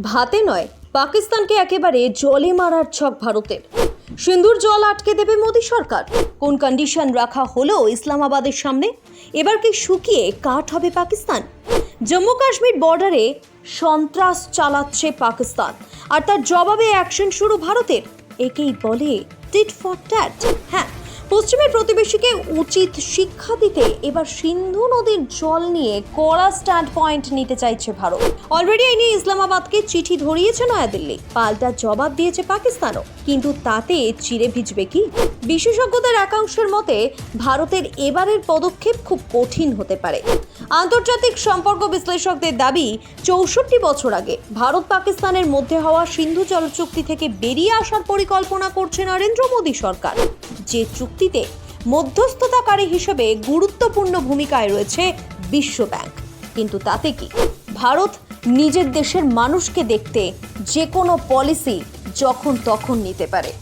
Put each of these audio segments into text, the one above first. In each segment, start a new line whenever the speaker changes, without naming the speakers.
ভাতে নয়, পাকিস্তানকে একেবারে জলে মারার ছক ভারতের। সিন্দুর জল আটকে দেবে মোদী সরকার। কোন কন্ডিশন রাখা হলো ইসলামাবাদের সামনে? এবার কি শুকিয়ে কাঠ হবে পাকিস্তান? জম্মু কাশ্মীর বর্ডারে সন্ত্রাস চালাচ্ছে পাকিস্তান। আর তার জবাবে অ্যাকশন শুরু ভারতের। একেই বলে টিট ফর ট্যাট হ্যাঁ পশ্চিমের প্রতিবেশীকে উচিত শিক্ষা দিতে এবার সিন্ধু নদীর জল নিয়ে কড়া স্ট্যান্ড পয়েন্ট নিতে চাইছে ভারত। অলরেডি এই নিয়ে ইসলামাবাদকে চিঠি ধরিয়েছে নয়াদিল্লি। পাল্টা জবাব দিয়েছে পাকিস্তানও। কিন্তু তাতে চিড়ে ভিজবে কি? বিশেষজ্ঞদের একাংশের মতে, ভারতের এবারের পদক্ষেপ খুব কঠিন হতে পারে। আন্তর্জাতিক সম্পর্ক বিশ্লেষকদের দাবি, চৌষট্টি বছর আগে ভারত পাকিস্তানের মধ্যে হওয়া সিন্ধু জল চুক্তি থেকে বেরিয়ে আসার পরিকল্পনা করছে নরেন্দ্র মোদী সরকার। যে চুক্তিতে মধ্যস্থতাকারী হিসেবে গুরুত্বপূর্ণ ভূমিকায় রয়েছে বিশ্ব ব্যাংক। কিন্তু তাতে কি? ভারত নিজের দেশের মানুষকে দেখতে যে কোনো পলিসি যখন তখন নিতে পারে।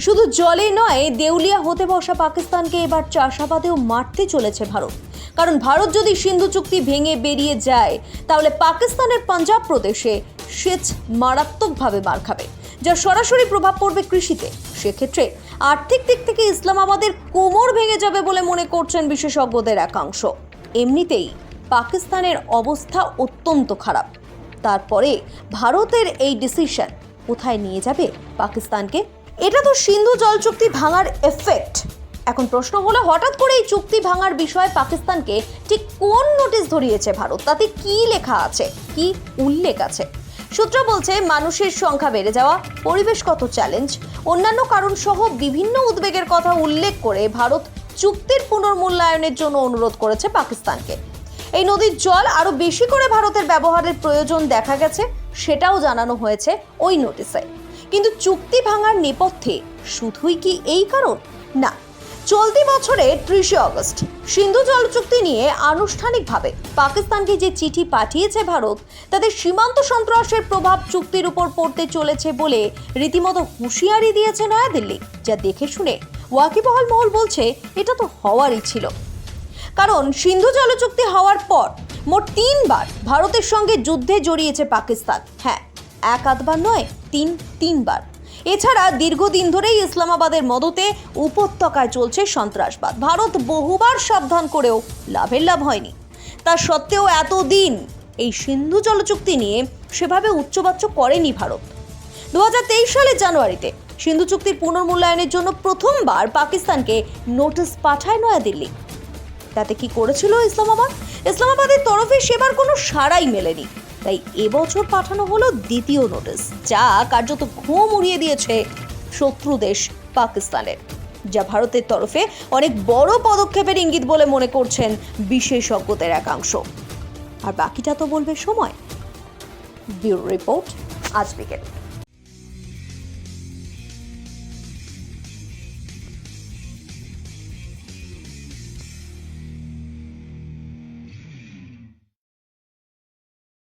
শুধু জলে নয়, দেউলিয়া হতে বসা পাকিস্তানকে এবার চাষাবাদেও মারতে চলেছে ভারত। কারণ ভারত যদি সিন্ধু চুক্তি ভেঙে বেরিয়ে যায়, তাহলে পাকিস্তানের পাঞ্জাব প্রদেশে সেচ মারাত্মকভাবে মার খাবে। যার সরাসরি প্রভাব পড়বে কৃষিতে। সেক্ষেত্রে আর্থিক দিক থেকে ইসলামাবাদের কোমর ভেঙে যাবে বলে মনে করছেন বিশেষজ্ঞদের একাংশ। এমনিতেই পাকিস্তানের অবস্থা অত্যন্ত খারাপ। তারপরে ভারতের এই ডিসিশন কোথায় নিয়ে যাবে পাকিস্তানকে? এটা তো সিন্ধু জল চুক্তি ভাঙার এফেক্ট এখন প্রশ্ন হলো, হঠাৎ করে এই চুক্তি ভাঙার বিষয়ে পাকিস্তানকে ঠিক কোন নোটিশ ধরিয়েছে ভারত? তাতে কি লেখা আছে? কি উল্লেখ আছে? সূত্র বলছে, মানুষের সংখ্যা বেড়ে যাওয়া, পরিবেশগত চ্যালেঞ্জ অন্যান্য কারণ সহ বিভিন্ন উদ্বেগের কথা উল্লেখ করে ভারত চুক্তির পুনর্মূল্যায়নের জন্য অনুরোধ করেছে পাকিস্তানকে। এই নদীর জল আরও বেশি করে ভারতের ব্যবহারের প্রয়োজন দেখা গেছে, সেটাও জানানো হয়েছে ওই নোটিশে কিন্তু চুক্তি ভাঙার নেপথ্যে শুধুই কি এই কারণ? না চলতি বছরে ত্রিশে অগস্ট সিন্ধু জল চুক্তি নিয়ে আনুষ্ঠানিকভাবে পাকিস্তানকে যে চিঠি পাঠিয়েছে ভারত তাদের সীমান্ত সন্ত্রাসের প্রভাব চুক্তির উপর পড়তে চলেছে বলে রীতিমতো হুঁশিয়ারি দিয়েছে নয়াদিল্লি, যা দেখে শুনে ওয়াকিবহাল মহল বলছে, এটা তো হওয়ারই ছিল। কারণ সিন্ধু জল চুক্তি হওয়ার পর মোট তিনবার ভারতের সঙ্গে যুদ্ধে জড়িয়েছে পাকিস্তান। হ্যাঁ এক আধবার নয়, তিন, তিনবার। এছাড়া দীর্ঘদিন ধরেই ইসলামাবাদের মদতে উপত্যকায় চলছে সন্ত্রাসবাদ। ভারত বহুবার সাবধান করেও লাভের লাভ হয়নি। তা সত্ত্বেও এতদিন এই সিন্ধু জল চুক্তি নিয়ে সেভাবে উচ্চবাচ্য করেনি ভারত। দু হাজার তেইশ সালের জানুয়ারিতে সিন্ধু চুক্তির পুনর্মূল্যায়নের জন্য প্রথমবার পাকিস্তানকে নোটিশ পাঠায় নয়াদিল্লি। তাতে কি করেছিল ইসলামাবাদ? ইসলামাবাদের তরফে সেবার কোনো সাড়াই মেলেনি। তাই এবছর পাঠানো হলো দ্বিতীয় নোটিস যা কার্যত ঘুম উড়িয়ে দিয়েছে শত্রু দেশ পাকিস্তানের, যা ভারতের তরফে অনেক বড় পদক্ষেপের ইঙ্গিত বলে মনে করছেন বিশেষজ্ঞদের একাংশ। আর বাকিটা তো বলবে সময়। ব্যুরো রিপোর্ট, আজ বিকেল।